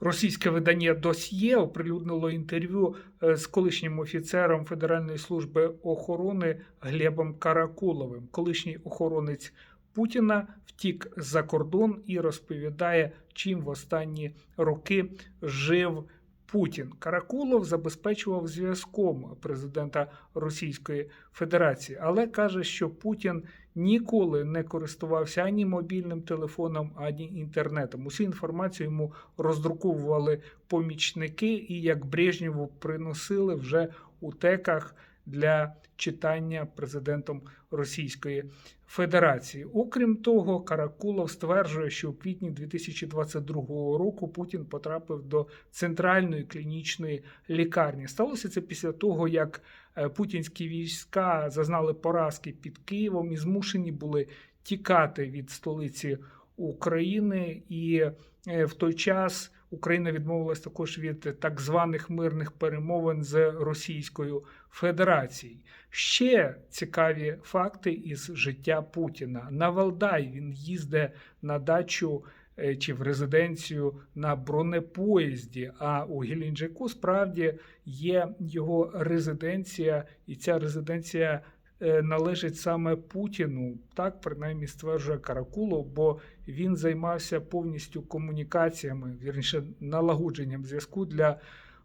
Російське видання Досьє оприлюднило інтерв'ю е, з колишнім офіцером Федеральної служби охорони Глебом Каракуловим. Колишній охоронець Путіна втік за кордон і розповідає, чим в останні роки жив Путін. Каракулов забезпечував зв'язком президента Російської Федерації, але каже, що Путін ніколи не користувався ані мобільним телефоном, ані інтернетом. Усю інформацію йому роздруковували помічники, і як Брежнєву приносили вже у теках для читання президентом Російської Федерації. Окрім того, Каракулов стверджує, що у квітні 2022 року Путін потрапив до центральної клінічної лікарні. Сталося це після того, як е, путінські війська зазнали поразки під Києвом і змушені були тікати від столиці України, і е, в той час Україна відмовилась також від так званих мирних перемовин з Російською Федерацією. Ще цікаві факти із життя Путіна. На Валдай він їздить на дачу е, чи в резиденцію на бронепоїзді. А у Геленджику справді є його резиденція, і ця резиденція належить саме Путіну. Так принаймні стверджує Каракулов, бо він займався повністю комунікаціями, вірніше налагодженням зв'язку для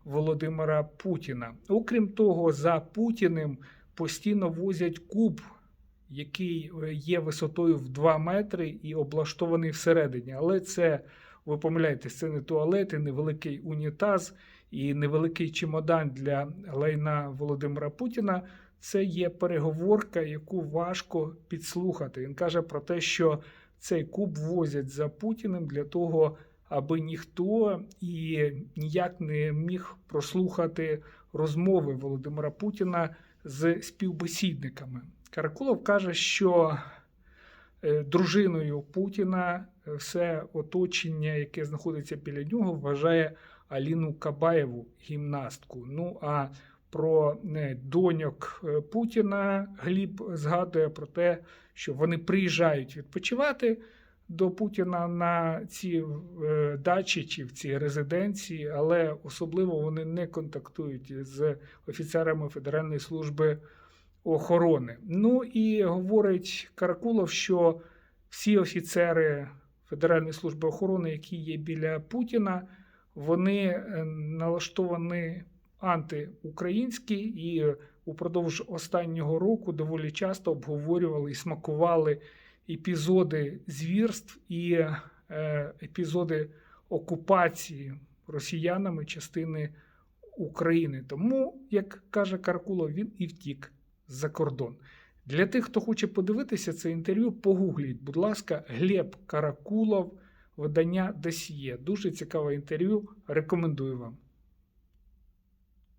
Володимира Путіна. Окрім того, за Путіним постійно возять куб, який е, є висотою в 2 метри і облаштований всередині. Але це, ви помиляєтесь, це не туалет, і невеликий унітаз і невеликий чемодан для лайна Володимира Путіна. Це є переговорка, яку важко підслухати. Він каже про те, що цей куб возять за Путіним для того, аби ніхто і ніяк не міг прослухати розмови Володимира Путіна з співбесідниками. Каракулов каже, що е, дружиною Путіна все оточення, яке знаходиться біля нього, вважає Аліну Кабаєву гімнастку. Ну а про доньок е, Путіна Гліб згадує про те, що вони приїжджають відпочивати до Путіна на ці е, дачі чи в ці резиденції, але особливо вони не контактують з офіцерами Федеральної служби охорони. Ну і говорить Каракулов, що всі офіцери Федеральної служби охорони, які є біля Путіна, вони е, налаштовані антиукраїнські і упродовж останнього року доволі часто обговорювали і смакували епізоди звірств і е, епізоди окупації росіянами частини України. Тому, як каже Каркулов, він і втік за кордон. Для тих, хто хоче подивитися це інтерв'ю, погугліть, будь ласка, Глеб Каракулов, видання Досьє. Дуже цікаве інтерв'ю. Рекомендую вам.